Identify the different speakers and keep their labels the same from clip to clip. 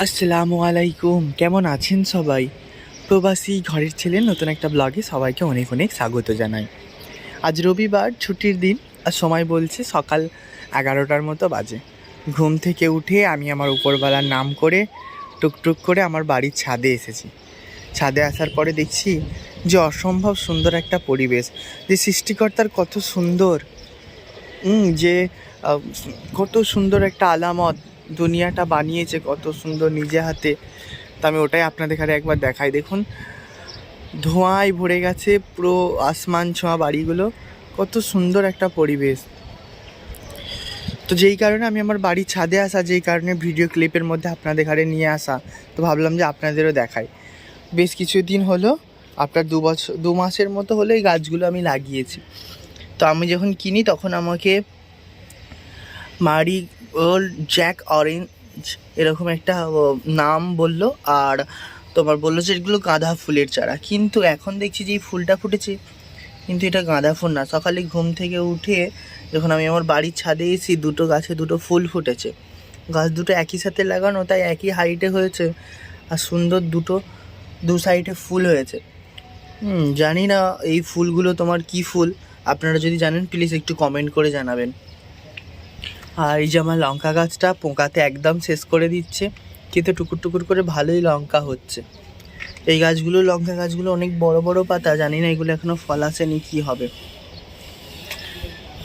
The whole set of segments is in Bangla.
Speaker 1: আসসালামু আলাইকুম। কেমন আছেন সবাই? প্রবাসী ঘরের ছেলে নতুন একটা ব্লগে সবাইকে অনেক অনেক স্বাগত জানাই। আজ রবিবার, ছুটির দিন, আর সময় বলছে সকাল এগারোটার মতো বাজে। ঘুম থেকে উঠে আমি আমার উপরবেলার নাম করে, টুকটুক করে আমার বাড়ির ছাদে এসেছি। ছাদে আসার পরে দেখছি যে অসম্ভব সুন্দর একটা পরিবেশ, যে সৃষ্টিকর্তার কত সুন্দর। যে কত সুন্দর একটা আলামত। দুনিয়াটা বানিয়েছে, কত সুন্দর নিজে হাতে। তো আমি ওটাই আপনাদের এখানে একবার দেখাই। দেখুন, ধোঁয়ায় ভরে গেছে পুরো আসমান ছোঁয়া বাড়িগুলো। কত সুন্দর একটা পরিবেশ। তো যেই কারণে আমি আমার বাড়ির ছাদে আসা, যেই কারণে ভিডিও ক্লিপের মধ্যে আপনাদের ঘরে নিয়ে আসা, তো ভাবলাম যে আপনাদেরও দেখাই। বেশ কিছুদিন হলো, আপনার দু বছর দু মাসের মতো হলো এই গাছগুলো আমি লাগিয়েছি। তো আমি যখন কিনি, তখন আমাকে মারি ওল্ড জ্যাক অরেঞ্জ এরকম একটা নাম বলল আর তোমার বলল যে এগুলো গাঁদা ফুলের চারা। কিন্তু এখন দেখছি যে এই ফুলটা ফুটেছে। কিন্তু এটা গাঁদা ফুল না। সকালে ঘুম থেকে উঠে যখন আমি আমার বাড়ির ছাদে এসি দুটো গাছে দুটো ফুল ফুটেছে। গাছ দুটো একই সাথে লাগানো, তাই একই হাইটে হয়েছে আর সুন্দর দুটো, দু সাইডে ফুল হয়েছে। জানি না এই ফুলগুলো তোমার কি ফুল। আপনারা যদি জানেন প্লিজ একটু কমেন্ট করে জানাবেন। আর এই যে আমার লঙ্কা গাছটা পোকাতে একদম শেষ করে দিচ্ছে। কিন্তু টুকুর টুকুর করে ভালোই লঙ্কা হচ্ছে। এই গাছগুলো, লঙ্কা গাছগুলো অনেক বড় বড় পাতা, জানি না এগুলো এখনও ফল আসেনি কি হবে।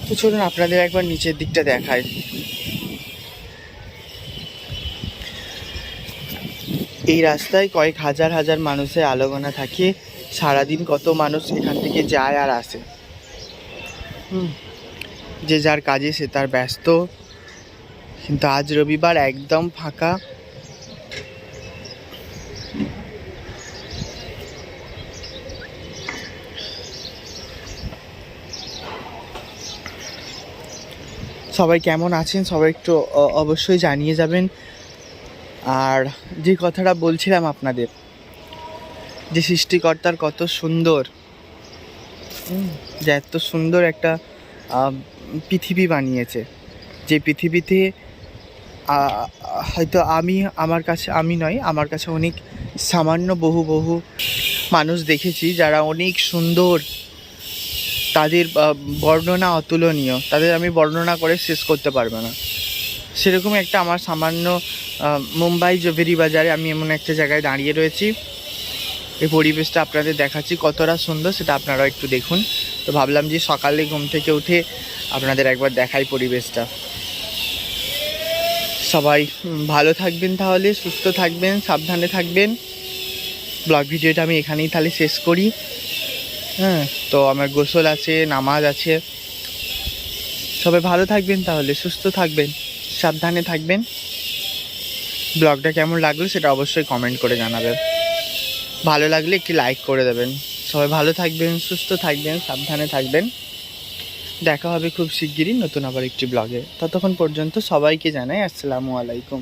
Speaker 1: তো চলুন আপনাদের একবার নিচের দিকটা দেখায় এই রাস্তায় কয়েক হাজার হাজার মানুষের আলোগোনা থাকে। সারাদিন কত মানুষ এখান থেকে যায় আর আসে। হুম। যে যার কাজে সে তার ব্যস্ত। কিন্তু আজ রবিবার একদম ফাঁকা। সবাই কেমন আছেন? সবাই একটু অবশ্যই জানিয়ে যাবেন। আর যে কথাটা বলছিলাম আপনাদের, যে সৃষ্টিকর্তার কত সুন্দর। যে এত সুন্দর একটা পৃথিবী বানিয়েছে। যে পৃথিবীতে হয়তো আমি, আমার কাছে, আমি নয়, আমার কাছে অনেক সামান্য বহু বহু মানুষ দেখেছি যারা অনেক সুন্দর তাদের বর্ণনা অতুলনীয়। তাদের আমি বর্ণনা করে শেষ করতে পারব না। সেরকম একটা আমার সামান্য মুম্বাই জবেরি বাজারে আমি এমন একটা জায়গায় দাঁড়িয়ে রয়েছি। এই পরিবেশটা আপনাদের দেখাচ্ছি কতটা সুন্দর সেটা আপনারাও একটু দেখুন। তো ভাবলাম যে সকালে ঘুম থেকে উঠে আপনাদের একবার দেখাই পরিবেশটা। সবাই ভালো থাকবেন তাহলে, সুস্থ থাকবেন, সাবধানে থাকবেন। ব্লগ ভিডিওটা আমি এখানেই তাহলে শেষ করি। হ্যাঁ তো আমার গোসল আছে, নামাজ আছে। সবাই ভালো থাকবেন তাহলে, সুস্থ থাকবেন, সাবধানে থাকবেন। ব্লগটা কেমন লাগল সেটা অবশ্যই কমেন্ট করে জানাবেন। ভালো লাগলে একটি লাইক করে দেবেন। সবাই ভালো থাকবেন, সুস্থ থাকবেন, সাবধানে থাকবেন। দেখা হবে খুব শিগগিরই নতুন আবার একটি ব্লগে ততক্ষণ পর্যন্ত সবাইকে জানাই আসসালামু আলাইকুম।